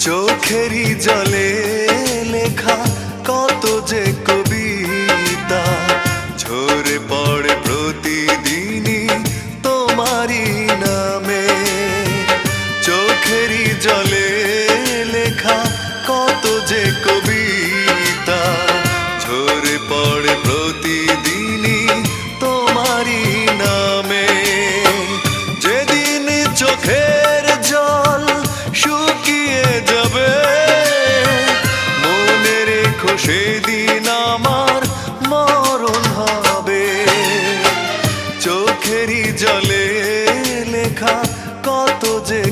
চোখেরই জলে লেখা কত যে কবিতা। ঝরে পড়ে প্রতিদিনই তোমারই নামে। চোখেরই জলে লেখা কত যে কবিতা। ঝরে পড়ে প্রতিদিনই তোমারই নামে। যেদিন চোখে সেদিন আমার মরণ হবে। চোখেরই জলে লেখা কত যে